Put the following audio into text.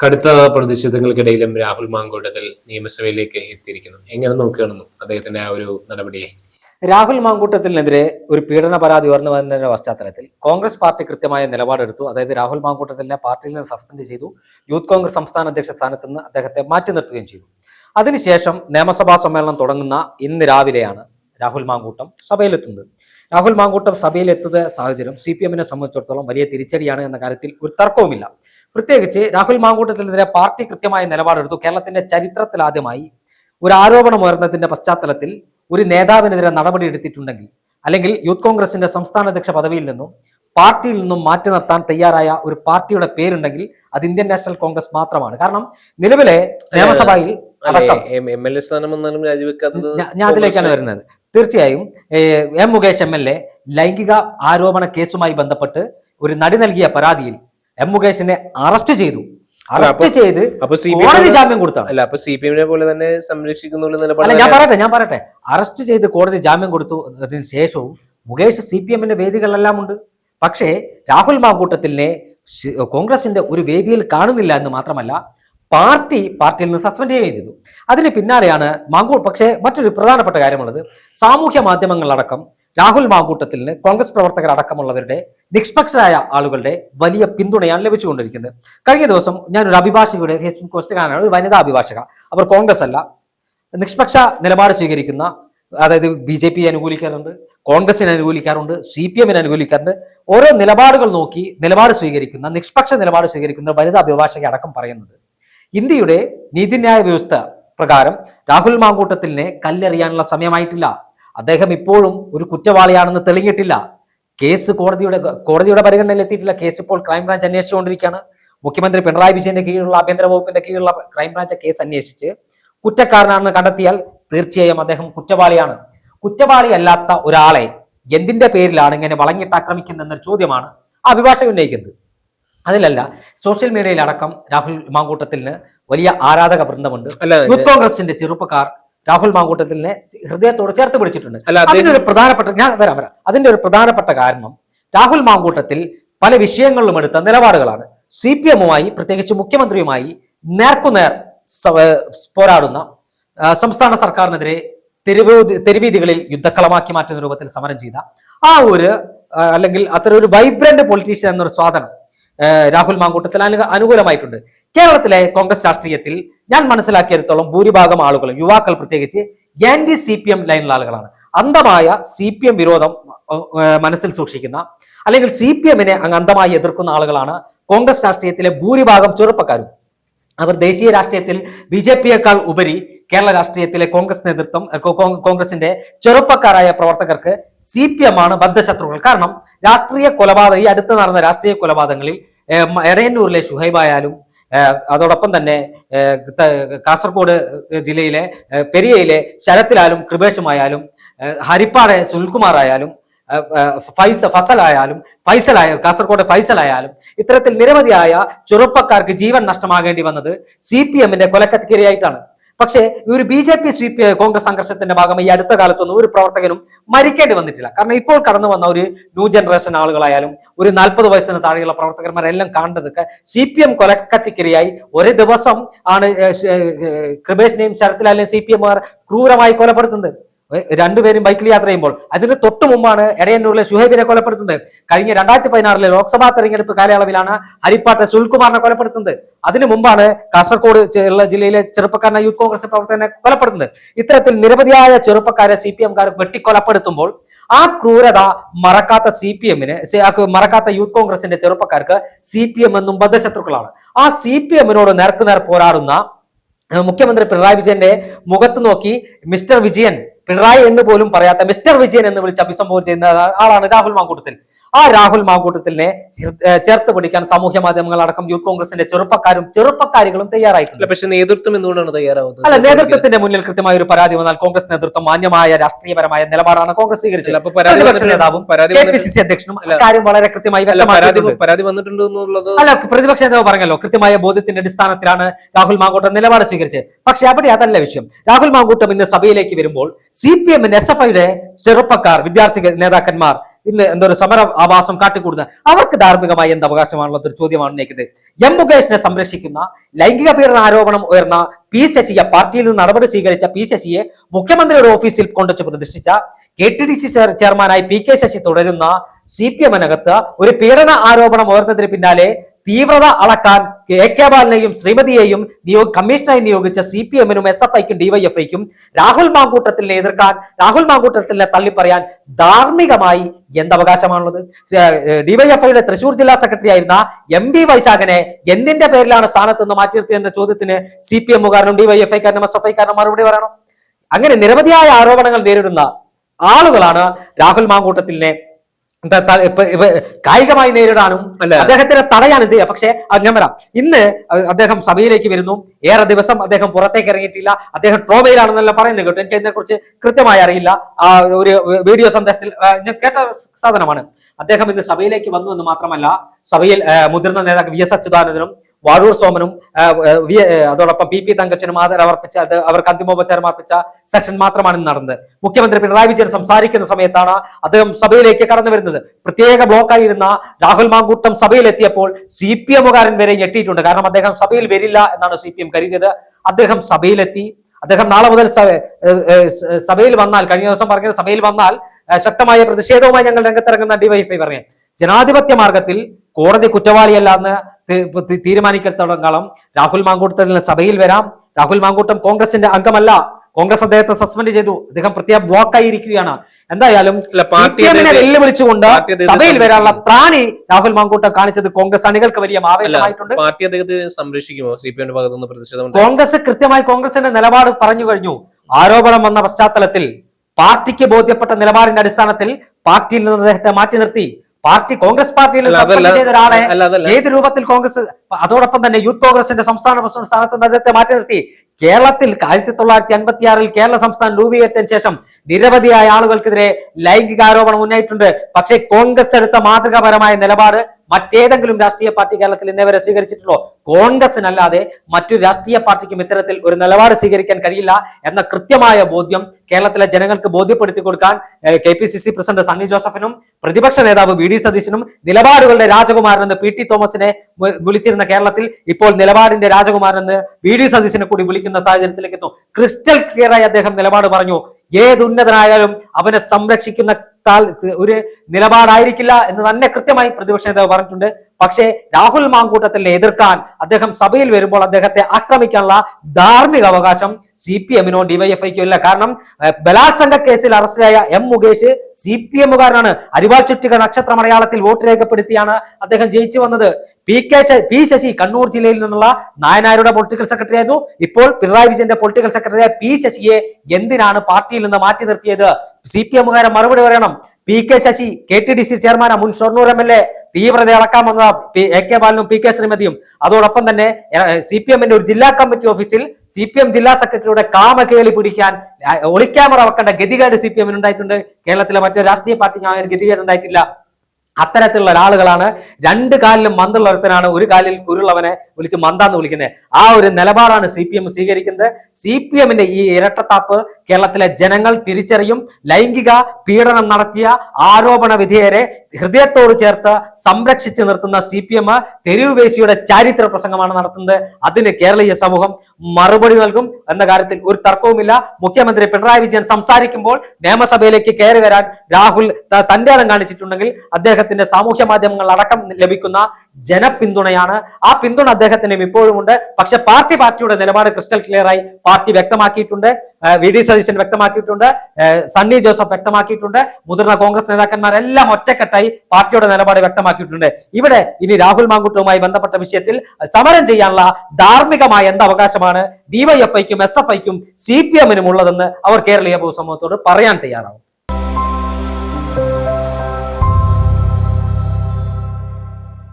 കടുത്ത പ്രതിഷേധങ്ങൾക്കിടയിലും രാഹുൽ മാങ്കൂട്ടത്തിൽ നിയമസഭയിലേക്ക് എത്തിയിരിക്കുന്നു. എങ്ങനെ നോക്കുകയാണെന്നും അദ്ദേഹത്തിന്റെ ആ ഒരു നടപടിയെ രാഹുൽ മാങ്കൂട്ടത്തിനെതിരെ ഒരു പീഡന പരാതി ഉയർന്നു വന്നതിന്റെ പശ്ചാത്തലത്തിൽ കോൺഗ്രസ് പാർട്ടി കൃത്യമായ നിലപാടെടുത്തു. അതായത് രാഹുൽ മാങ്കൂട്ടത്തിനെ പാർട്ടിയിൽ നിന്ന് സസ്പെൻഡ് ചെയ്തു. യൂത്ത് കോൺഗ്രസ് സംസ്ഥാന അധ്യക്ഷ സ്ഥാനത്ത് നിന്ന് അദ്ദേഹത്തെ മാറ്റി നിർത്തുകയും ചെയ്തു. അതിനുശേഷം നിയമസഭാ സമ്മേളനം തുടങ്ങുന്ന ഇന്ന് രാവിലെയാണ് രാഹുൽ മാങ്കൂട്ടം സഭയിലെത്തുന്നത്. രാഹുൽ മാങ്കൂട്ടം സഭയിലെത്തുന്ന സാഹചര്യം സി പി എമ്മിനെ സംബന്ധിച്ചിടത്തോളം വലിയ തിരിച്ചടിയാണ് എന്ന കാര്യത്തിൽ ഒരു തർക്കവുമില്ല. പ്രത്യേകിച്ച് രാഹുൽ മാങ്കൂട്ടത്തിനെതിരെ പാർട്ടി കൃത്യമായ നിലപാടെടുത്തു. കേരളത്തിന്റെ ചരിത്രത്തിൽ ആദ്യമായി ഒരു ആരോപണം ഉയർന്നതിന്റെ പശ്ചാത്തലത്തിൽ ഒരു നേതാവിനെതിരെ നടപടി എടുത്തിട്ടുണ്ടെങ്കിൽ അല്ലെങ്കിൽ യൂത്ത് കോൺഗ്രസിന്റെ സംസ്ഥാന അധ്യക്ഷ പദവിയിൽ നിന്നും പാർട്ടിയിൽ നിന്നും മാറ്റി നിർത്താൻ തയ്യാറായ ഒരു പാർട്ടിയുടെ പേരുണ്ടെങ്കിൽ അത് ഇന്ത്യൻ നാഷണൽ കോൺഗ്രസ് മാത്രമാണ്. കാരണം നിലവിലെ നിയമസഭയിൽ ഞാൻ അതിലേക്കാണ് വരുന്നത്. തീർച്ചയായും M Mukesh M L A ലൈംഗിക ആരോപണ കേസുമായി ബന്ധപ്പെട്ട് ഒരു നടി നൽകിയ പരാതിയിൽ എം മുകേഷിനെ അറസ്റ്റ് ചെയ്തു. അറസ്റ്റ് ചെയ്ത് കോടതി ജാമ്യം കൊടുത്താണ്. അല്ല അപ്പൊ സി പി എമ്മിനെ പോലെ തന്നെ നിലപാട് ഞാൻ പറയട്ടെ ഞാൻ പറയട്ടെ. അറസ്റ്റ് ചെയ്ത് കോടതി ജാമ്യം കൊടുത്തു അതിന് ശേഷവും മുകേഷ് സി പി എമ്മിന്റെ വേദികളിലെല്ലാം ഉണ്ട്. പക്ഷേ രാഹുൽ മാക്കൂട്ടത്തിനെ കോൺഗ്രസിന്റെ ഒരു വേദിയിൽ കാണുന്നില്ല എന്ന് മാത്രമല്ല പാർട്ടി പാർട്ടിയിൽ നിന്ന് സസ്പെൻഡ് ചെയ്യുകയും ചെയ്തു. അതിന് പിന്നാലെയാണ് മാങ്കൂട്ട് പക്ഷേ മറ്റൊരു പ്രധാനപ്പെട്ട കാര്യമുള്ളത്. സാമൂഹ്യ മാധ്യമങ്ങളിലടക്കം രാഹുൽ മാങ്കൂട്ടത്തിന് കോൺഗ്രസ് പ്രവർത്തകർ അടക്കമുള്ളവരുടെ നിഷ്പക്ഷരായ ആളുകളുടെ വലിയ പിന്തുണയാണ് ലഭിച്ചുകൊണ്ടിരിക്കുന്നത്. കഴിഞ്ഞ ദിവസം ഞാനൊരു അഭിഭാഷകയുടെ ഫേസ്ബുക്ക് പോസ്റ്റ് കാണാനാണ് ഒരു വനിതാ അഭിഭാഷക അവർ കോൺഗ്രസ് അല്ല നിഷ്പക്ഷ നിലപാട് സ്വീകരിക്കുന്ന അതായത് ബി ജെ പി അനുകൂലിക്കാറുണ്ട് കോൺഗ്രസിനെ അനുകൂലിക്കാറുണ്ട് സി പി എമ്മിനെ അനുകൂലിക്കാറുണ്ട് ഓരോ നിലപാടുകൾ നോക്കി നിലപാട് സ്വീകരിക്കുന്ന നിഷ്പക്ഷ നിലപാട് സ്വീകരിക്കുന്ന വനിതാ അഭിഭാഷക അടക്കം പറയുന്നത്. ഇന്ത്യയുടെ നീതിന്യായ വ്യവസ്ഥ പ്രകാരം രാഹുൽ മാങ്കൂട്ടത്തിലിനെ കല്ലെറിയാനുള്ള സമയമായിട്ടില്ല. അദ്ദേഹം ഇപ്പോഴും ഒരു കുറ്റവാളിയാണെന്ന് തെളിഞ്ഞിട്ടില്ല. കേസ് കോടതിയുടെ കോടതിയുടെ പരിഗണനയിൽ എത്തിയിട്ടില്ല. കേസ് ഇപ്പോൾ ക്രൈംബ്രാഞ്ച് അന്വേഷിച്ചുകൊണ്ടിരിക്കുകയാണ്. മുഖ്യമന്ത്രി പിണറായി വിജയന്റെ കീഴിലുള്ള ആഭ്യന്തര വകുപ്പിന്റെ കീഴിലുള്ള ക്രൈംബ്രാഞ്ച് കേസ് അന്വേഷിച്ച് കുറ്റക്കാരനാണെന്ന് കണ്ടെത്തിയാൽ തീർച്ചയായും അദ്ദേഹം കുറ്റവാളിയാണ്. കുറ്റവാളി അല്ലാത്ത ഒരാളെ എന്തിന്റെ പേരിലാണ് ഇങ്ങനെ വളഞ്ഞിട്ട് ആക്രമിക്കുന്നതെന്നൊരു ചോദ്യമാണ് ആ അഭിഭാഷകൻ ഉന്നയിക്കുന്നത്. അതിലല്ല സോഷ്യൽ മീഡിയയിലടക്കം രാഹുൽ മാങ്കൂട്ടത്തിന് വലിയ ആരാധക വൃന്ദമുണ്ട്. യൂത്ത് കോൺഗ്രസിന്റെ ചെറുപ്പക്കാർ രാഹുൽ മാങ്കൂട്ടത്തിനെ ഹൃദയത്തോട് ചേർത്ത് പിടിച്ചിട്ടുണ്ട്. അതിന്റെ ഒരു പ്രധാനപ്പെട്ട ഞാൻ വരാം വരാം. അതിന്റെ ഒരു പ്രധാനപ്പെട്ട കാരണം രാഹുൽ മാങ്കൂട്ടത്തിൽ പല വിഷയങ്ങളിലും എടുത്ത നിലപാടുകളാണ്. സി പി എമ്മുമായി പ്രത്യേകിച്ച് മുഖ്യമന്ത്രിയുമായി നേർക്കുനേർ പോരാടുന്ന സംസ്ഥാന സർക്കാരിനെതിരെ തെരുവ് തെരുവീതികളിൽ യുദ്ധക്കളമാക്കി മാറ്റുന്ന രൂപത്തിൽ സമരം ചെയ്ത ആ ഒരു അല്ലെങ്കിൽ അത്ര ഒരു വൈബ്രന്റ് പൊളിറ്റീഷ്യൻ എന്നൊരു സ്വാധനം രാഹുൽ മാങ്കൂട്ടത്തിൽ അനുകൂലമായിട്ടുണ്ട്. കേരളത്തിലെ കോൺഗ്രസ് രാഷ്ട്രീയത്തിൽ ഞാൻ മനസ്സിലാക്കിയെടുത്തോളം ഭൂരിഭാഗം ആളുകളും യുവാക്കൾ പ്രത്യേകിച്ച് ആന്റി സി പി എം ലൈനിലുള്ള ആളുകളാണ്. അന്ധമായ സി പി എം വിരോധം മനസ്സിൽ സൂക്ഷിക്കുന്ന അല്ലെങ്കിൽ സി പി എമ്മിനെ അങ്ങ് അന്ധമായി എതിർക്കുന്ന ആളുകളാണ് കോൺഗ്രസ് രാഷ്ട്രീയത്തിലെ ഭൂരിഭാഗം ചെറുപ്പക്കാരും. അവർ ദേശീയ രാഷ്ട്രീയത്തിൽ ബി ജെ പിയേക്കാൾ ഉപരി കേരള രാഷ്ട്രീയത്തിലെ കോൺഗ്രസ് നേതൃത്വം കോൺഗ്രസിന്റെ ചെറുപ്പക്കാരായ പ്രവർത്തകർക്ക് സി പി എം ആണ് ബദ്ധശത്രുക്കൾ. കാരണം രാഷ്ട്രീയ കൊലപാതകം ഈ അടുത്ത് നടന്ന രാഷ്ട്രീയ കൊലപാതകങ്ങളിൽ എടയന്നൂരിലെ ഷുഹൈബായാലും അതോടൊപ്പം തന്നെ കാസർഗോഡ് ജില്ലയിലെ പെരിയയിലെ ശരത്തിലായാലും കൃപേഷുമായാലും ഹരിപ്പാടെ സുനിൽകുമാർ ആയാലും ഫൈസ ഫസലായാലും ഫൈസലായ കാസർഗോഡ് ഫൈസലായാലും ഇത്തരത്തിൽ നിരവധിയായ ചെറുപ്പക്കാർക്ക് ജീവൻ നഷ്ടമാകേണ്ടി വന്നത് സി പി എമ്മിന്റെ കൊലക്കത്തിരിയായിട്ടാണ് പക്ഷേ ഈ ഒരു B J P C P Congress സംഘർഷത്തിന്റെ ഭാഗമായി ഈ അടുത്ത കാലത്തൊന്നും ഒരു പ്രവർത്തകനും മരിക്കേണ്ടി വന്നിട്ടില്ല. കാരണം ഇപ്പോൾ കടന്നു വന്ന ഒരു ന്യൂ ജനറേഷൻ ആളുകളായാലും ഒരു നാൽപ്പത് വയസ്സിന് താഴെയുള്ള പ്രവർത്തകന്മാരെല്ലാം കാണേണ്ടതൊക്കെ സി പി എം കൊലക്കത്തിക്കിരയായി. ഒരു ദിവസം ആണ് കൃപേഷിനെയും ശരത്ലാലിനെയും സി പി എംമാർ ക്രൂരമായി കൊലപ്പെടുത്തുന്നത്. രണ്ടുപേരും ബൈക്കിൽ യാത്ര ചെയ്യുമ്പോൾ അതിന് തൊട്ടു മുമ്പാണ് എടയന്നൂരിലെ ഷുഹൈബിനെ കൊലപ്പെടുത്തുന്നത്. കഴിഞ്ഞ രണ്ടായിരത്തി പതിനാറിലെ ലോക്സഭാ തെരഞ്ഞെടുപ്പ് കാലയളവിലാണ് ഹരിപ്പാട്ടെ സുൽകുമാറിനെ കൊലപ്പെടുത്തുന്നത്. അതിനു മുമ്പാണ് കാസർഗോഡ് ജില്ലയിലെ ചെറുപ്പക്കാരനെ യൂത്ത് കോൺഗ്രസ് പ്രവർത്തകനെ കൊലപ്പെടുത്തുന്നത്. ഇത്തരത്തിൽ നിരവധിയായ ചെറുപ്പക്കാരെ സി പി എംകാർ വെട്ടിക്കൊലപ്പെടുത്തുമ്പോൾ ആ ക്രൂരത മറക്കാത്ത സി പി എമ്മിന് മറക്കാത്ത യൂത്ത് കോൺഗ്രസിന്റെ ചെറുപ്പക്കാർക്ക് സി പി എം എന്നും ബദ്ധശത്രുക്കളാണ്. ആ സി പി എമ്മിനോട് നേർക്കുനേർ പോരാടുന്ന മുഖ്യമന്ത്രി പിണറായി വിജയന്റെ മുഖത്ത് നോക്കി മിസ്റ്റർ വിജയൻ പിണറായി എന്ന് പോലും പറയാത്ത മിസ്റ്റർ വിജയൻ എന്ന് വിളിച്ച് അഭിസംബോധന ചെയ്യുന്ന ആളാണ് രാഹുൽ മാങ്കൂട്ടത്തിൽ. ആ രാഹുൽ മാങ്കൂട്ടത്തിനെ ചേർ- ചേർത്ത് പിടിക്കാൻ സാമൂഹ്യ മാധ്യമങ്ങൾ അടക്കം യൂത്ത് കോൺഗ്രസിന്റെ ചെറുപ്പക്കാരും ചെറുപ്പക്കാരികളും തയ്യാറായിട്ടുണ്ട്. പക്ഷേ നേതൃത്വം എന്തുകൊണ്ടാണ് തയ്യാറാവുന്നത്? അല്ല നേതൃത്വത്തിന്റെ മുന്നിൽ കൃത്യമായ ഒരു പരാതി വന്നാൽ കോൺഗ്രസ് നേതൃത്വം മാന്യമായ രാഷ്ട്രീയപരമായ നിലപാടാണ് കോൺഗ്രസ് സ്വീകരിച്ചത്. പ്രതിപക്ഷ നേതാവും കെ പി സി സി അധ്യക്ഷനും. കാര്യം വളരെ കൃത്യമായി പരാതി വന്നിട്ടുണ്ട് എന്നുള്ളത് അല്ല പ്രതിപക്ഷ നേതാവ് പറഞ്ഞല്ലോ കൃത്യമായ ബോധ്യത്തിന്റെ അടിസ്ഥാനത്തിലാണ് രാഹുൽ മാങ്കൂട്ടം നിലപാട് സ്വീകരിച്ചത്. പക്ഷെ അവിടെ അതല്ല വിഷയം. രാഹുൽ മാങ്കൂട്ടം ഇന്ന് സഭയിലേക്ക് വരുമ്പോൾ സി പി എമ്മിന്റെ എസ് എഫ് ഐയുടെ ചെറുപ്പക്കാർ വിദ്യാർത്ഥി നേതാക്കന്മാർ ഇന്ന് എന്തോ ഒരു സമര ആവാസം കാട്ടിക്കൂടുന്ന അവർക്ക് ധാർമ്മികമായി എന്ത് അവകാശമാണുള്ളത്? ഒരു ചോദ്യമാണ് ഉന്നയിക്കുന്നത്. എം മുകേഷിനെ സംരക്ഷിക്കുന്ന ലൈംഗിക പീഡന ആരോപണം ഉയർന്ന പി ശശിയെ പാർട്ടിയിൽ നിന്ന് നടപടി സ്വീകരിച്ച പി ശശിയെ മുഖ്യമന്ത്രിയുടെ ഓഫീസിൽ കൊണ്ടുവച്ച് പ്രതിഷ്ഠിച്ച കെ ടി ഡി സി ചെയർമാനായി പി കെ ശശി തുടരുന്ന സി പി എമ്മിനകത്ത് ഒരു പീഡന ആരോപണം ഉയർന്നതിന് പിന്നാലെ തീവ്രത അളക്കാൻ കെ കെ ബാലനെയും ശ്രീമതിയെയും നിയോഗ കമ്മീഷനായി നിയോഗിച്ച സി പി എമ്മിനും എസ് എഫ് ഐക്കും ഡിവൈഎഫ്ഐക്കും രാഹുൽ മാങ്കൂട്ടത്തിനെ എതിർക്കാൻ രാഹുൽ മാങ്കൂട്ടത്തിനെ തള്ളിപ്പറയാൻ ധാർമ്മികമായി എന്തവകാശമാണുള്ളത്? ഡിവൈഎഫ്ഐയുടെ തൃശൂർ ജില്ലാ സെക്രട്ടറി ആയിരുന്ന എം ബി വൈശാഖനെ എന്തിന്റെ പേരിലാണ് സ്ഥാനത്ത് നിന്ന് മാറ്റി നിർത്തിയെന്ന ചോദ്യത്തിന് സി പി എമ്മുകാരനും ഡിവൈഎഫ്ഐക്കാരനും എസ് എഫ് ഐക്കാരനും മറുപടി പറയണം. അങ്ങനെ നിരവധിയായ ആരോപണങ്ങൾ നേരിടുന്ന ആളുകളാണ് രാഹുൽ മാങ്കൂട്ടത്തിനെ കായികമായി നേരിടാനും അദ്ദേഹത്തിന്റെ അദ്ദേഹത്തിന് തടയാൻ എന്ത് ചെയ്യാം? പക്ഷേ അത് ഞാൻ വരാം. ഇന്ന് അദ്ദേഹം സഭയിലേക്ക് വരുന്നു. ഏറെ ദിവസം അദ്ദേഹം പുറത്തേക്ക് ഇറങ്ങിയിട്ടില്ല. അദ്ദേഹം ട്രോമയിലാണെന്നല്ല പറയുന്നത് കേട്ടോ. എനിക്ക് അതിനെക്കുറിച്ച് കൃത്യമായി അറിയില്ല. ആ ഒരു വീഡിയോ സന്ദേശത്തിൽ ഞാൻ കേട്ട സാധനമാണ്. അദ്ദേഹം ഇന്ന് സഭയിലേക്ക് വന്നു എന്ന് മാത്രമല്ല സഭയിൽ മുതിർന്ന നേതാക്കൾ വി എസ് അച്യുതാനന്ദനും വാഴൂർ സോമനും അതോടൊപ്പം പി പി തങ്കച്ചനും ആദരവർപ്പിച്ച അത് അവർക്ക് അന്തിമോപചാരം അർപ്പിച്ച സെഷൻ മാത്രമാണ് ഇന്ന് നടന്നത്. മുഖ്യമന്ത്രി പിണറായി വിജയൻ സംസാരിക്കുന്ന സമയത്താണ് അദ്ദേഹം സഭയിലേക്ക് കടന്നു വരുന്നത്. പ്രത്യേക ബ്ലോക്കായിരുന്ന രാഹുൽ മാങ്കൂട്ടം സഭയിലെത്തിയപ്പോൾ സി പി എമ്മുകാരൻ വരെ ഞെട്ടിയിട്ടുണ്ട്. കാരണം അദ്ദേഹം സഭയിൽ വരില്ല എന്നാണ് സി പി എം കരുതിയത്. അദ്ദേഹം സഭയിലെത്തി. അദ്ദേഹം നാളെ മുതൽ സഭയിൽ വന്നാൽ കഴിഞ്ഞ ദിവസം പറഞ്ഞ സഭയിൽ വന്നാൽ ശക്തമായ പ്രതിഷേധവുമായി ഞങ്ങൾ രംഗത്തിറങ്ങുന്ന ഡിവൈഫൈ പറഞ്ഞു. ജനാധിപത്യ മാർഗത്തിൽ കോടതി കുറ്റവാളിയല്ല എന്ന് തി- കാലം തീരുമാനിക്കത്തോളം രാഹുൽ മാങ്കൂട്ടത്തിൽ സഭയിൽ വരാം. രാഹുൽ മാങ്കൂട്ടം കോൺഗ്രസിന്റെ അംഗമല്ല. കോൺഗ്രസ് അദ്ദേഹത്തെ സസ്പെൻഡ് ചെയ്തു. അദ്ദേഹം പ്രത്യേക ബ്ലോക്ക് ആയിരിക്കുകയാണ് എന്തായാലും വെല്ലുവിളിച്ചുകൊണ്ട് സഭയിൽ വരാനുള്ള ത്രാണി രാഹുൽ മാങ്കൂട്ടം കാണിച്ചത് കോൺഗ്രസ് അണികൾക്ക് വലിയ ആവേശമായിട്ടുണ്ട് പാർട്ടി അദ്ദേഹത്തെ സംരക്ഷിക്കുമോ? സി പി എമ്മിന്റെ ഭാഗത്തുനിന്ന് പ്രതിഷേധം കോൺഗ്രസ് കൃത്യമായി കോൺഗ്രസിന്റെ നിലപാട് പറഞ്ഞു കഴിഞ്ഞു. ആരോപണം വന്ന പശ്ചാത്തലത്തിൽ പാർട്ടിക്ക് ബോധ്യപ്പെട്ട നിലപാടിന്റെ അടിസ്ഥാനത്തിൽ പാർട്ടിയിൽ നിന്ന് അദ്ദേഹത്തെ മാറ്റി നിർത്തി. പാർട്ടി കോൺഗ്രസ് പാർട്ടിയിൽ ചെയ്ത ഒരാളെ ഏത് രൂപത്തിൽ കോൺഗ്രസ് അതോടൊപ്പം തന്നെ യൂത്ത് കോൺഗ്രസിന്റെ സംസ്ഥാന പ്രസിഡന്റ് സ്ഥാനത്ത് അദ്ദേഹത്തെ മാറ്റി നിർത്തി. കേരളത്തിൽ ആയിരത്തി തൊള്ളായിരത്തി അൻപത്തി ആറിൽ കേരള സംസ്ഥാനം രൂപീകരിച്ചതിന് ശേഷം നിരവധിയായ ആളുകൾക്കെതിരെ ലൈംഗിക ആരോപണം ഉന്നയിട്ടുണ്ട് പക്ഷേ കോൺഗ്രസ് എടുത്ത മാതൃകാപരമായ നിലപാട് മറ്റേതെങ്കിലും രാഷ്ട്രീയ പാർട്ടി കേരളത്തിൽ ഇന്നേവരെ സ്വീകരിച്ചിട്ടുള്ളൂ കോൺഗ്രസിനല്ലാതെ മറ്റു രാഷ്ട്രീയ പാർട്ടിക്കും ഇത്തരത്തിൽ ഒരു നിലപാട് സ്വീകരിക്കാൻ കഴിയില്ല എന്ന കൃത്യമായ ബോധ്യം കേരളത്തിലെ ജനങ്ങൾക്ക് ബോധ്യപ്പെടുത്തി കൊടുക്കാൻ കെ പ്രസിഡന്റ് സണ്ണി ജോസഫിനും പ്രതിപക്ഷ നേതാവ് വി ഡി സതീശനും നിലപാടുകളുടെ രാജകുമാരൻ എന്ന് പി ടി തോമസിനെ വിളിച്ചിരുന്ന കേരളത്തിൽ ഇപ്പോൾ നിലപാടിന്റെ രാജകുമാരൻ എന്ന് വി ഡി സതീശനെ കൂടി വിളിക്കുന്ന സാഹചര്യത്തിലേക്ക് എത്തും. ക്രിസ്റ്റൽ ക്ലിയറായി അദ്ദേഹം നിലപാട് പറഞ്ഞു. ഏത് ഉന്നതനായാലും അവനെ സംരക്ഷിക്കുന്ന ഒരു നിലപാടായിരിക്കില്ല എന്ന് തന്നെ കൃത്യമായി പ്രതിപക്ഷ നേതാവ് പറഞ്ഞിട്ടുണ്ട്. പക്ഷേ രാഹുൽ മാങ്കൂട്ടത്തിനെ എതിർക്കാൻ അദ്ദേഹം സഭയിൽ വരുമ്പോൾ അദ്ദേഹത്തെ ആക്രമിക്കാനുള്ള ധാർമ്മിക അവകാശം സി പി എമ്മിനോ ഡിവൈഎഫ്ഐക്കോ ഇല്ല. കാരണം ബലാത്സംഗ കേസിൽ അറസ്റ്റിലായ എം മുകേഷ് സി പി എമ്മുകാരനാണ്. അരിവാൾ ചുറ്റിക നക്ഷത്ര മലയാളത്തിൽ വോട്ട് രേഖപ്പെടുത്തിയാണ് അദ്ദേഹം ജയിച്ചു വന്നത്. P K P Sasi Kannur ജില്ലയിൽ നിന്നുള്ള നായനാരുടെ പൊളിറ്റിക്കൽ സെക്രട്ടറി ആയിരുന്നു. ഇപ്പോൾ പിണറായി വിജയന്റെ പൊളിറ്റിക്കൽ സെക്രട്ടറിയായ പി ശശിയെ എന്തിനാണ് പാർട്ടിയിൽ നിന്ന് മാറ്റി നിർത്തിയത്? സി പി എമ്മുകാരെ മറുപടി പറയണം. P K Sasi K T D C ചെയർമാനാ മുൻ ഷൊർണൂർ എം എൽ എ തീവ്രത ഇളക്കാമെന്ന എ കെ ബാലനും പി കെ ശ്രീമതിയും. അതോടൊപ്പം തന്നെ സി പി എമ്മിന്റെ ഒരു ജില്ലാ കമ്മിറ്റി ഓഫീസിൽ സി പി എം ജില്ലാ സെക്രട്ടറിയുടെ കാമകേളി പിടിക്കാൻ ഒളിക്യാമറ വെക്കേണ്ട ഗതികേട് സി പി എമ്മിന് ഉണ്ടായിട്ടുണ്ട്. കേരളത്തിലെ മറ്റൊരു രാഷ്ട്രീയ പാർട്ടിക്ക് അങ്ങനെ ഗതികേട് ഉണ്ടായിട്ടില്ല. അത്തരത്തിലുള്ള ഒരാളുകളാണ്. രണ്ട് കാലിലും മന്തുള്ള ഒരുത്തനാണ്. ഒരു കാലിൽ കുരുള്ളവനെ വിളിച്ച് മന്താന്ന് വിളിക്കുന്നത്. ആ ഒരു നിലപാടാണ് സി പി എം സ്വീകരിക്കുന്നത്. സി പി എമ്മിന്റെ ഈ ഇരട്ടത്താപ്പ് കേരളത്തിലെ ജനങ്ങൾ തിരിച്ചറിയും. ലൈംഗിക പീഡനം നടത്തിയ ആരോപണ വിധേയരെ ഹൃദയത്തോട് ചേർത്ത് സംരക്ഷിച്ചു നിർത്തുന്ന സി പി എം തെരുവുവേശിയുടെ ചാരിത്ര പ്രസംഗമാണ് നടത്തുന്നത്. അതിന് കേരളീയ സമൂഹം മറുപടി നൽകും എന്ന കാര്യത്തിൽ ഒരു തർക്കവുമില്ല. മുഖ്യമന്ത്രി പിണറായി വിജയൻ സംസാരിക്കുമ്പോൾ നിയമസഭയിലേക്ക് കയറി വരാൻ രാഹുൽ തന്റെ കാണിച്ചിട്ടുണ്ടെങ്കിൽ കാണിച്ചിട്ടുണ്ടെങ്കിൽ അദ്ദേഹത്തിന്റെ സാമൂഹ്യ മാധ്യമങ്ങൾ അടക്കം ലഭിക്കുന്ന ജനപിന്തുണയാണ്. ആ പിന്തുണ അദ്ദേഹത്തിനും ഇപ്പോഴും ഉണ്ട്. പക്ഷെ പാർട്ടി പാർട്ടിയുടെ നിലപാട് ക്രിസ്റ്റൽ ക്ലിയറായി പാർട്ടി വ്യക്തമാക്കിയിട്ടുണ്ട്. വി ഡി സതീശൻ വ്യക്തമാക്കിയിട്ടുണ്ട്. സണ്ണി ജോസഫ് വ്യക്തമാക്കിയിട്ടുണ്ട്. മുതിർന്ന കോൺഗ്രസ് നേതാക്കന്മാരെല്ലാം ഒറ്റക്കെട്ടായി പാർട്ടിയുടെ നിലപാട് വ്യക്തമാക്കിയിട്ടുണ്ട്. ഇവിടെ ഇനി രാഹുൽ മാങ്കുട്ടുമായി ബന്ധപ്പെട്ട വിഷയത്തിൽ സമരം ചെയ്യാനുള്ള ധാർമ്മികമായ എന്ത് അവകാശമാണ്? ഡിവൈഎഫ്ഐക്കും എസ് എഫ് ഐക്കും സി പി എമ്മിനും ഉള്ളതെന്ന് അവർ കേരളീയ പൊതുസമൂഹത്തോട് പറയാൻ തയ്യാറാവും.